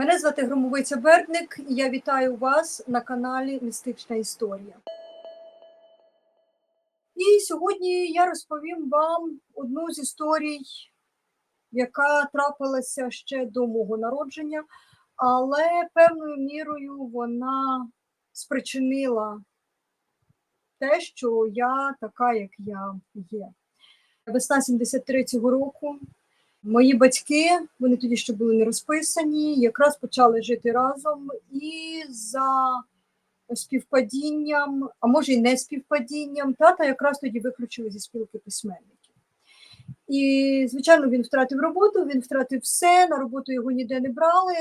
Мене звати Громовиця Бердник, і я вітаю вас на каналі Містична Історія. І сьогодні я розповім вам одну з історій, яка трапилася ще до мого народження, але певною мірою вона спричинила те, що я така, як я є. Весна 73-го року Мої батьки, вони тоді ще були не розписані, якраз почали жити разом і за співпадінням, а може й не співпадінням, тата якраз тоді виключили зі спілки письменників. І, звичайно, він втратив роботу, він втратив все, на роботу його ніде не брали.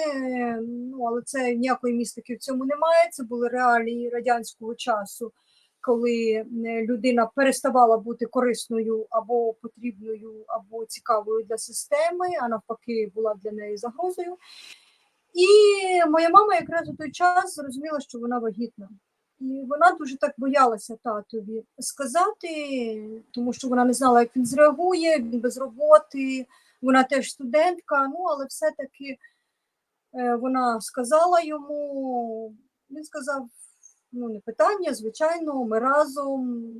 Ну, але це ніякої містики в цьому немає. Це були реалії радянського часу коли людина переставала бути корисною або потрібною, або цікавою для системи, а навпаки, була для неї загрозою. І моя мама якраз у той час зрозуміла, що вона вагітна. І вона дуже так боялася татові сказати, тому що вона не знала, як він зреагує, він без роботи, вона теж студентка, ну але все-таки е, вона сказала йому, він сказав, ну, не питання, звичайно, ми разом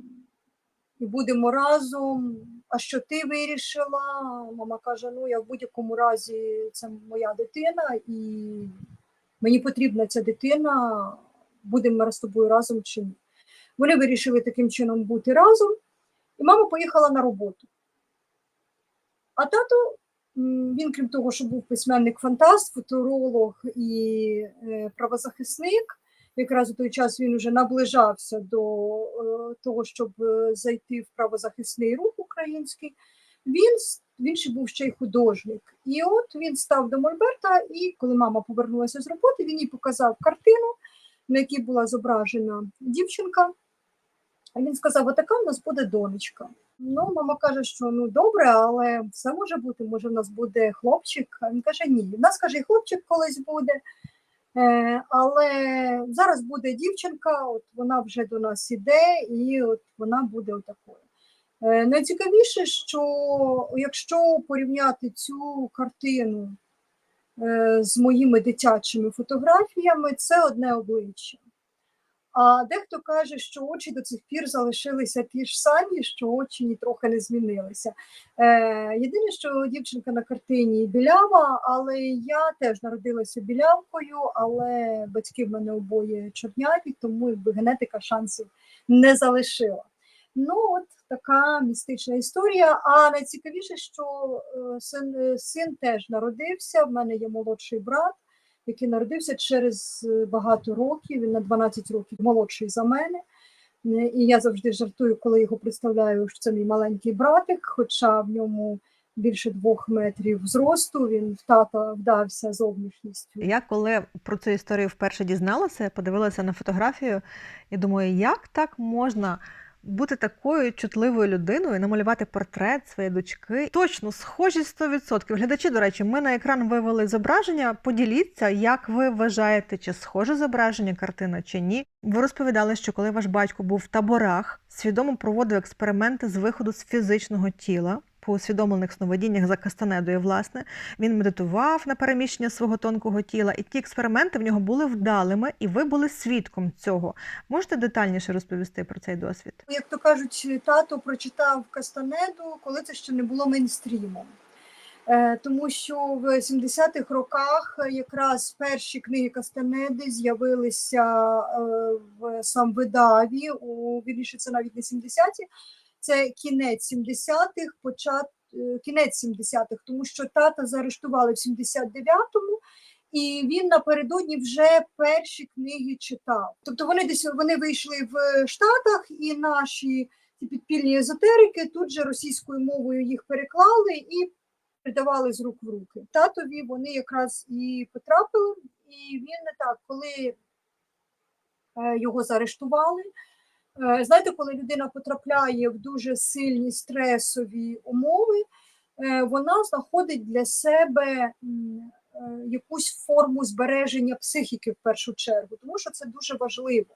і будемо разом. А що ти вирішила? Мама каже: ну, я в будь-якому разі це моя дитина, і мені потрібна ця дитина, будемо з тобою разом чи ні. Вони вирішили таким чином бути разом, і мама поїхала на роботу. А тато, він, крім того, що був письменник-фантаст, футуролог і е, правозахисник, якраз у той час він вже наближався до е, того, щоб е, зайти в правозахисний рух український. Він він ще був ще й художник. І от він став до Мольберта, і коли мама повернулася з роботи, він їй показав картину, на якій була зображена дівчинка. Він сказав: отака в нас буде донечка. Ну, мама каже, що ну добре, але все може бути, може, в нас буде хлопчик. А він каже, ні, в нас каже, і хлопчик колись буде. Е, але зараз буде дівчинка, от вона вже до нас іде, і от вона буде отакою. Е, найцікавіше, що якщо порівняти цю картину е, з моїми дитячими фотографіями, це одне обличчя. А дехто каже, що очі до цих пір залишилися ті ж самі, що очі ні трохи не змінилися. Е, Єдине, що дівчинка на картині білява, але я теж народилася білявкою, але батьки в мене обоє чорняві, тому якби генетика шансів не залишила. Ну, от така містична історія. А найцікавіше, що е, син, син теж народився. В мене є молодший брат який народився через е, багато років, він на 12 років молодший за мене. Е, і я завжди жартую, коли його представляю, що це мій маленький братик, хоча в ньому більше двох метрів зросту, він в тата вдався зовнішністю. Я коли про цю історію вперше дізналася, подивилася на фотографію і думаю, як так можна бути такою чутливою людиною, намалювати портрет своєї дочки. Точно, схожість 100%. Глядачі, до речі, ми на екран вивели зображення. Поділіться, як ви вважаєте, чи схоже зображення, картина чи ні. Ви розповідали, що коли ваш батько був в таборах, свідомо проводив експерименти з виходу з фізичного тіла по усвідомлених сновидіннях за Кастанедою, власне, він медитував на переміщення свого тонкого тіла, і ті експерименти в нього були вдалими, і ви були свідком цього. Можете детальніше розповісти про цей досвід? Як то кажуть, тато прочитав Кастанеду, коли це ще не було мейнстрімом. Е, тому що в 70-х роках якраз перші книги Кастанеди з'явилися е, в самвидаві, у вірніше, це навіть не 70-ті, це кінець 70-х, почат, е, кінець 70-х, тому що тата заарештували в 79-му, і він напередодні вже перші книги читав. Тобто вони десь вони вийшли в Штатах, і наші ті підпільні езотерики тут же російською мовою їх переклали і передавали з рук в руки. Татові вони якраз і потрапили, і він не так, коли е, його заарештували. Е, знаєте, коли людина потрапляє в дуже сильні стресові умови, е, вона знаходить для себе е, якусь форму збереження психіки в першу чергу, тому що це дуже важливо.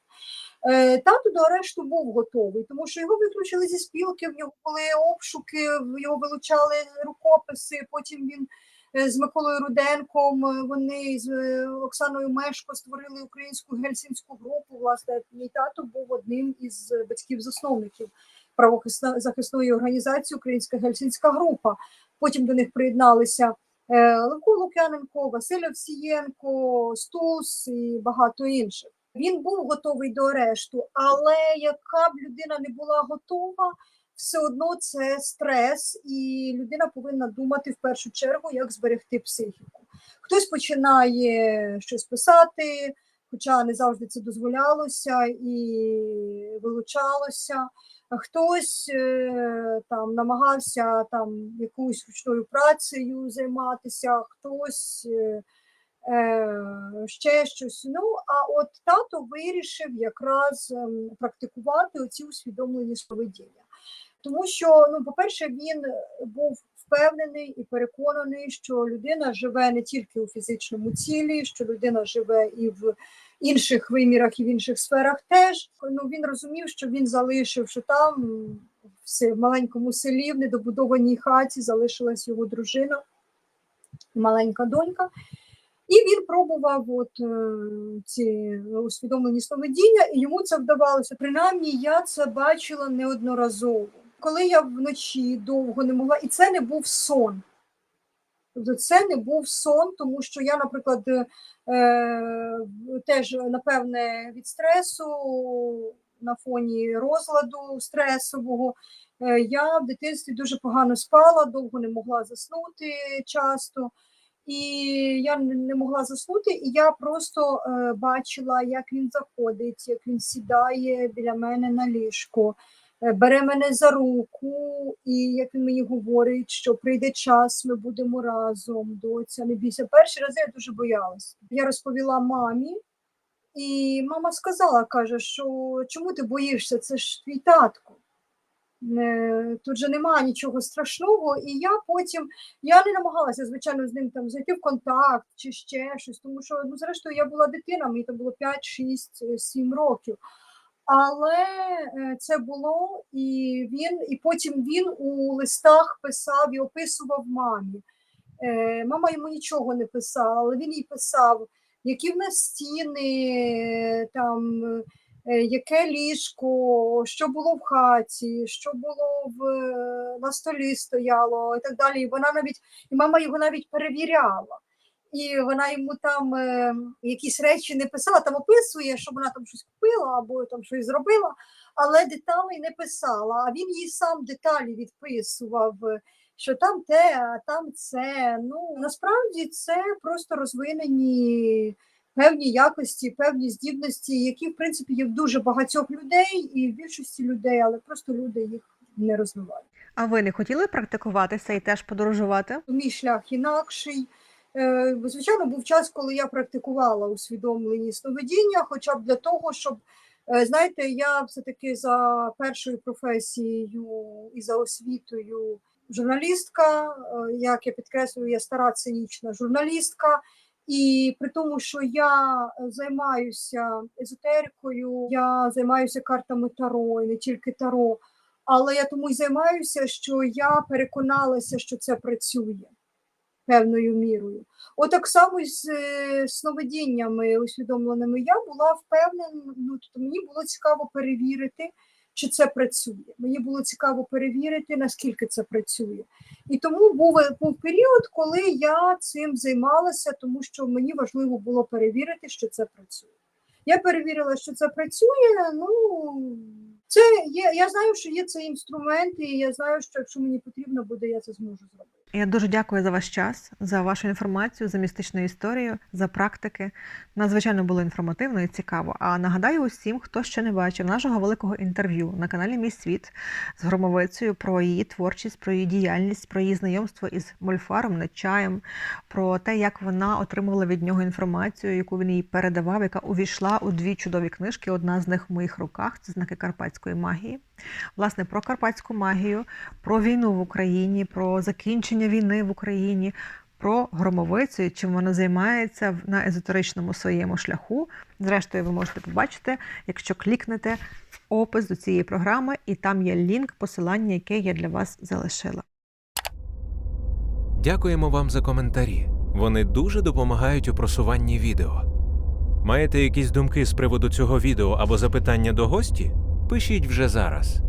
Тато до арешту був готовий, тому що його виключили зі спілки, в нього були обшуки, його вилучали рукописи, потім він з Миколою Руденком. е, Вони з е, Оксаною Мешко створили українську гельсінську групу. Власне, мій тато був одним із батьків-засновників правозахисної організації Українська гельсінська група. Потім до них приєдналися е, Левко Лук'яненко, Василь Овсієнко, Стус і багато інших. Він був готовий до арешту, але яка б людина не була готова, все одно це стрес, і людина повинна думати в першу чергу, як зберегти психіку. Хтось починає щось писати, хоча не завжди це дозволялося і вилучалося. Хтось е, там намагався там якоюсь ручною працею займатися, хтось е, е, ще щось. Ну, а от тато вирішив якраз ем, практикувати оці усвідомлені поведіння. Тому що, ну, по-перше, він був впевнений і переконаний, що людина живе не тільки у фізичному тілі, що людина живе і в інших вимірах, і в інших сферах теж. Ну, він розумів, що він залишив, що там в маленькому селі, в недобудованій хаті залишилась його дружина, маленька донька. І він пробував от, е, ці усвідомлені сновидіння, і йому це вдавалося. Принаймні, я це бачила неодноразово. Коли я вночі довго не могла, і це не був сон. Тобто це не був сон, тому що я, наприклад, е, теж, напевне, від стресу на фоні розладу стресового. е, Я в дитинстві дуже погано спала, довго не могла заснути часто. І я не могла заснути, і я просто е, бачила, як він заходить, як він сідає біля мене на ліжко, е, бере мене за руку, і як він мені говорить, що прийде час, ми будемо разом, доця, не бійся. Перші рази я дуже боялась. Я розповіла мамі, і мама сказала, каже, що чому ти боїшся? Це ж твій татко. Е, Тут же немає нічого страшного, і я потім я не намагалася, звичайно, з ним там зайти в контакт чи ще щось, тому що ну, зрештою я була дитина, мені там було 5, 6, 7 років. Але е, це було, і він, і потім він у листах писав і описував мамі. Е, Мама йому нічого не писала, але він їй писав, які в нас стіни, там, е, яке ліжко, що було в хаті, що було в, на столі стояло і так далі. І вона навіть, і мама його навіть перевіряла. І вона йому там е, якісь речі не писала, там описує, що вона там щось купила або там щось зробила, але деталей не писала. А він їй сам деталі відписував, е, що там те, а там це. Ну насправді це просто розвинені певні якості, певні здібності, які в принципі є в дуже багатьох людей і в більшості людей, але просто люди їх не розвивають. А ви не хотіли практикуватися і теж подорожувати? Мій шлях інакший. Е, Звичайно, був час, коли я практикувала усвідомлені сновидіння, хоча б для того, щоб е, знаєте, я все-таки за першою професією і за освітою журналістка. е, Як я підкреслюю, я стара цинічна журналістка. І при тому, що я займаюся езотерикою, я займаюся картами Таро, і не тільки Таро. Але я тому й займаюся, що я переконалася, що це працює певною мірою. От так само з е, сновидіннями усвідомленими я була впевнена, ну тобто мені було цікаво перевірити, чи це працює. Мені було цікаво перевірити, наскільки це працює. І тому був, був період, коли я цим займалася, тому що мені важливо було перевірити, що це працює. Я перевірила, що це працює. Ну це є. Я знаю, що є цей інструмент, і я знаю, що якщо мені потрібно буде, я це зможу зробити. Я дуже дякую за ваш час, за вашу інформацію, за містичну історію, за практики. Надзвичайно було інформативно і цікаво. А нагадаю усім, хто ще не бачив нашого великого інтерв'ю на каналі Мій світ з громовицею про її творчість, про її діяльність, про її знайомство із Мольфаром, Нечаєм, про те, як вона отримувала від нього інформацію, яку він їй передавав, яка увійшла у дві чудові книжки. Одна з них в моїх руках це знаки карпатської магії. Власне, про карпатську магію, про війну в Україні, про закінчення війни в Україні, про громовицю, чим вона займається на езотеричному своєму шляху. Зрештою, ви можете побачити, якщо клікнете в опис до цієї програми, і там є лінк, посилання, яке я для вас залишила. Дякуємо вам за коментарі. Вони дуже допомагають у просуванні відео. Маєте якісь думки з приводу цього відео або запитання до гості? Пишіть вже зараз.